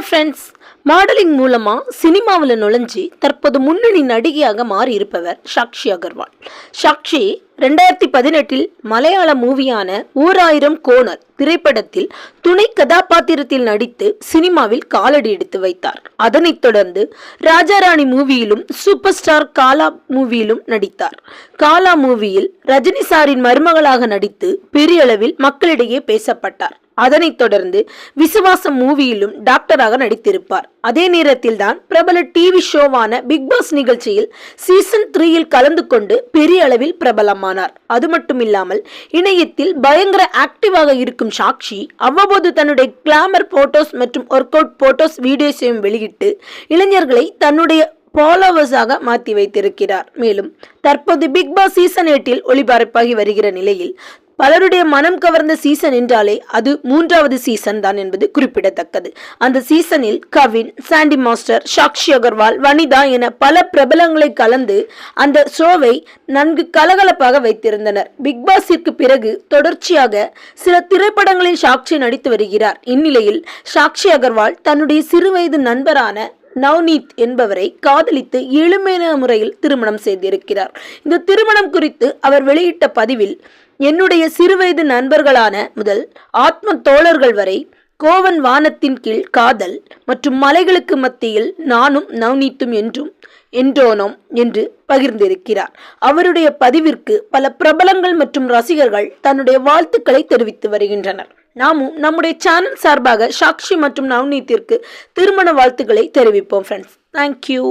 Hi friends modelling மூலமா சினிமாவில் நுழைஞ்சி தற்போது முன்னணி நடிகையாக மாறி இருப்பவர் சாக்ஷி அகர்வால். சாக்ஷி ரெண்டாயிரத்தி பதினெட்டில் மலையாள மூவியான ஓராயிரம் கோணர் திரைப்படத்தில் துணை கதாபாத்திரத்தில் நடித்து சினிமாவில் காலடி எடுத்து வைத்தார். அதனைத் தொடர்ந்து ராஜாராணி மூவியிலும் சூப்பர் ஸ்டார் காலா மூவியிலும் நடித்தார். காலா மூவியில் ரஜினி சாரின் மருமகளாக நடித்து பெரிய அளவில் மக்களிடையே பேசப்பட்டார். அதனைத் தொடர்ந்து விசுவாசம் மூவியிலும் டாக்டராக நடித்திருப்பார். அதே நேரத்தில் தான் பிரபல டிவி ஷோவான பிக் பாஸ் நிகழ்ச்சியில் சீசன் த்ரீயில் கலந்து கொண்டு பெரிய அளவில் பிரபலமானார். அது மட்டும் இல்லாமல் இணையத்தில் பயங்கர ஆக்டிவாக இருக்கும் சாக்ஷி அவ்வப்போது தன்னுடைய கிளாமர் போட்டோஸ் மற்றும் ஒர்க் அவுட் போட்டோஸ் வீடியோஸையும் வெளியிட்டு இளைஞர்களை தன்னுடைய ஃபாலோவர்ஸாக மாற்றி வைத்திருக்கிறார். மேலும் தற்போது பிக் பாஸ் சீசன் எட்டில் ஒளிபரப்பாகி வருகிற நிலையில் பலருடைய மனம் கவர்ந்த சீசன் என்றாலே அது மூன்றாவது சீசன் தான் என்பது குறிப்பிடத்தக்கது. அந்த சீசனில் கவின் சாண்டி மாஸ்டர் சாக்ஷி அகர்வால் வனிதா என பல பிரபலங்களை கலந்து அந்த ஷோவை நன்கு கலகலப்பாக வைத்திருந்தனர். பிக் பாஸிற்கு பிறகு தொடர்ச்சியாக சில திரைப்படங்களில் சாக்ஷி நடித்து வருகிறார். இந்நிலையில் சாக்ஷி அகர்வால் தன்னுடைய சிறுவயது நண்பரான நவ்னீத் என்பவரை காதலித்து எளிமையான முறையில் திருமணம் செய்திருக்கிறார். இந்த திருமணம் குறித்து அவர் வெளியிட்ட பதிவில் என்னுடைய சிறுவயது நண்பர்களான முதல் ஆத்ம தோழர்கள் வரை கோவன் வானத்தின் கீழ் காதல் மற்றும் மலைகளுக்கு மத்தியில் நானும் நவ்னீத்தும் என்றும் என்றோனோம் என்று பகிர்ந்திருக்கிறார். அவருடைய பதிவிற்கு பல பிரபலங்கள் மற்றும் ரசிகர்கள் தன்னுடைய வாழ்த்துக்களை தெரிவித்து வருகின்றனர். நாமும் நம்முடைய சேனல் சார்பாக சாக்ஷி மற்றும் நவ்னீத்திற்கு திருமண வாழ்த்துக்களை தெரிவிப்போம் ஃப்ரெண்ட்ஸ் தேங்க்யூ